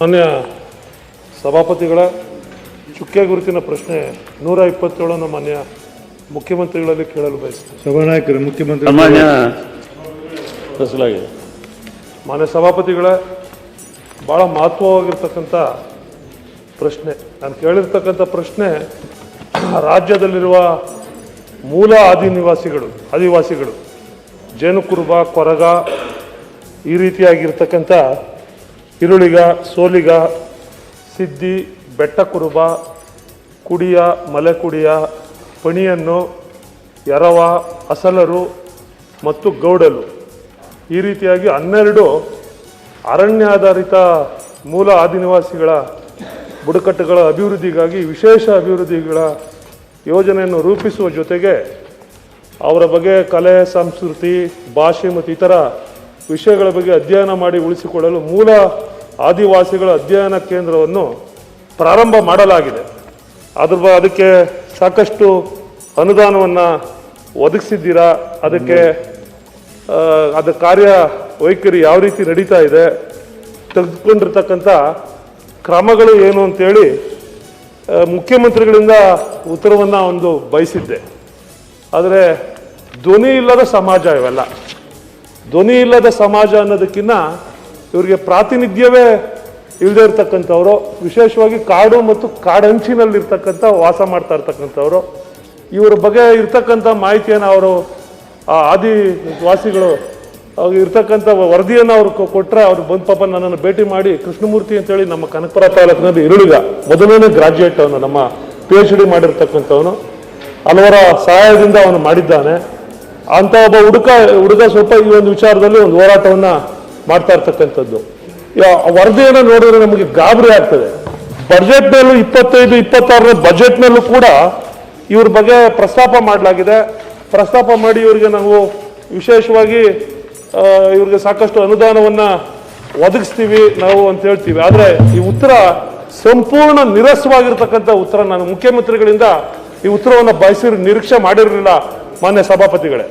ಮಾನ್ಯ ಸಭಾಪತಿಗಳ ಚುಕ್ಕೆ ಗುರುತಿನ ಪ್ರಶ್ನೆ ನೂರ ಇಪ್ಪತ್ತೇಳನ್ನು ಮಾನ್ಯ ಮುಖ್ಯಮಂತ್ರಿಗಳಲ್ಲಿ ಕೇಳಲು ಬಯಸ್ತೇನೆ. ಸಭಾನಾಯಕರು ಮುಖ್ಯಮಂತ್ರಿ ಸಾಮಾನ್ಯ ಫಸಲಾಗಿದೆ ಮಾನ್ಯ ಸಭಾಪತಿಗಳ ಭಾಳ ಮಹತ್ವವಾಗಿರ್ತಕ್ಕಂಥ ಪ್ರಶ್ನೆ. ನಾನು ಕೇಳಿರ್ತಕ್ಕಂಥ ಪ್ರಶ್ನೆ ರಾಜ್ಯದಲ್ಲಿರುವ ಮೂಲ ಆದಿನಿವಾಸಿಗಳು ಆದಿವಾಸಿಗಳು ಜೇನುಕುರುಬ ಕೊರಗ ಈ ರೀತಿಯಾಗಿರ್ತಕ್ಕಂಥ ಈರುಳಿಗ ಸೋಲಿಗ, ಸಿದ್ದಿ, ಬೆಟ್ಟಕುರುಬ, ಕುಡಿಯ ಮಲೆ ಕುಡಿಯ ಪಣಿಯನ್ನು, ಎರವ, ಅಸಲರು ಮತ್ತು ಗೌಡಲು ಈ ರೀತಿಯಾಗಿ ಹನ್ನೆರಡು ಅರಣ್ಯಾಧಾರಿತ ಮೂಲ ಆದಿನಿವಾಸಿಗಳ ಬುಡಕಟ್ಟುಗಳ ಅಭಿವೃದ್ಧಿಗಾಗಿ, ವಿಶೇಷ ಅಭಿವೃದ್ಧಿಗಳ ಯೋಜನೆಯನ್ನು ರೂಪಿಸುವ ಜೊತೆಗೆ ಅವರ ಬಗ್ಗೆ ಕಲೆ, ಸಂಸ್ಕೃತಿ, ಭಾಷೆ ಮತ್ತು ಇತರ ವಿಷಯಗಳ ಬಗ್ಗೆ ಅಧ್ಯಯನ ಮಾಡಿ ಉಳಿಸಿಕೊಳ್ಳಲು ಮೂಲ ಆದಿವಾಸಿಗಳ ಅಧ್ಯಯನ ಕೇಂದ್ರವನ್ನು ಪ್ರಾರಂಭ ಮಾಡಲಾಗಿದೆ. ಅದ್ರ ಅದಕ್ಕೆ ಸಾಕಷ್ಟು ಅನುದಾನವನ್ನು ಒದಗಿಸಿದ್ದೀರಾ? ಅದಕ್ಕೆ ಅದು ಕಾರ್ಯ ವೈಖರಿ ಯಾವ ರೀತಿ ನಡೀತಾ ಇದೆ? ತೆಗೆದುಕೊಂಡಿರ್ತಕ್ಕಂಥ ಕ್ರಮಗಳು ಏನು ಅಂತೇಳಿ ಮುಖ್ಯಮಂತ್ರಿಗಳಿಂದ ಉತ್ತರವನ್ನು ಒಂದು ಬಯಸಿದ್ದೆ. ಆದರೆ ಧ್ವನಿ ಇಲ್ಲದ ಸಮಾಜ ಇವೆಲ್ಲ. ಧ್ವನಿ ಇಲ್ಲದ ಸಮಾಜ ಅನ್ನೋದಕ್ಕಿಂತ ಇವರಿಗೆ ಪ್ರಾತಿನಿಧ್ಯವೇ ಇಲ್ಲದೆ ಇರ್ತಕ್ಕಂಥವ್ರು, ವಿಶೇಷವಾಗಿ ಕಾಡು ಮತ್ತು ಕಾಡಂಚಿನಲ್ಲಿರ್ತಕ್ಕಂಥ ವಾಸ ಮಾಡ್ತಾ ಇರ್ತಕ್ಕಂಥವ್ರು. ಇವರ ಬಗ್ಗೆ ಇರ್ತಕ್ಕಂಥ ಮಾಹಿತಿಯನ್ನು ಅವರು, ಆ ಆದಿವಾಸಿಗಳು ವಾಸಿಗಳು ಇರ್ತಕ್ಕಂಥ ವರದಿಯನ್ನು ಅವ್ರು ಕೊಟ್ಟರೆ ಅವ್ರು ಬಂದು ಪಾಪ ನನ್ನನ್ನು ಭೇಟಿ ಮಾಡಿ ಕೃಷ್ಣಮೂರ್ತಿ ಅಂತೇಳಿ ನಮ್ಮ ಕನಕಪುರ ತಾಲೂಕಿನಲ್ಲಿ ಇರುಳಿಗ, ಮೊದಲನೇ ಗ್ರಾಜ್ಯುಯೇಟ್ ಅವನು, ನಮ್ಮ ಪಿ ಎಚ್ ಡಿ ಮಾಡಿರ್ತಕ್ಕಂಥವನು. ಹಲವರ ಸಹಾಯದಿಂದ ಅವನು ಮಾಡಿದ್ದಾನೆ. ಅಂತ ಒಬ್ಬ ಹುಡುಗ ಹುಡುಗ ಸ್ವಲ್ಪ ಈ ಒಂದು ವಿಚಾರದಲ್ಲಿ ಒಂದು ಹೋರಾಟವನ್ನ ಮಾಡ್ತಾ ಇರ್ತಕ್ಕಂಥದ್ದು. ವರದಿಯನ್ನು ನೋಡಿದ್ರೆ ನಮಗೆ ಗಾಬರಿ ಆಗ್ತದೆ. ಬಜೆಟ್ ನಲ್ಲೂ ಇಪ್ಪತ್ತೈದು, ಇಪ್ಪತ್ತಾರನೇ ಬಜೆಟ್ನಲ್ಲೂ ಕೂಡ ಇವ್ರ ಬಗ್ಗೆ ಪ್ರಸ್ತಾಪ ಮಾಡಲಾಗಿದೆ. ಪ್ರಸ್ತಾಪ ಮಾಡಿ ಇವರಿಗೆ ನಾವು ವಿಶೇಷವಾಗಿ ಇವ್ರಿಗೆ ಸಾಕಷ್ಟು ಅನುದಾನವನ್ನ ಒದಗಿಸ್ತೀವಿ, ನಾವು ಅಂತ ಹೇಳ್ತೀವಿ. ಆದ್ರೆ ಈ ಉತ್ತರ ಸಂಪೂರ್ಣ ನಿರಸವಾಗಿರ್ತಕ್ಕಂಥ ಉತ್ತರ ನಾನು ಮುಖ್ಯಮಂತ್ರಿಗಳಿಂದ ಈ ಉತ್ತರವನ್ನು ಬಯಸಿ ನಿರೀಕ್ಷೆ ಮಾಡಿರಲಿಲ್ಲ. ಮಾನ್ಯ ಸಭಾಪತಿಗಳೇ.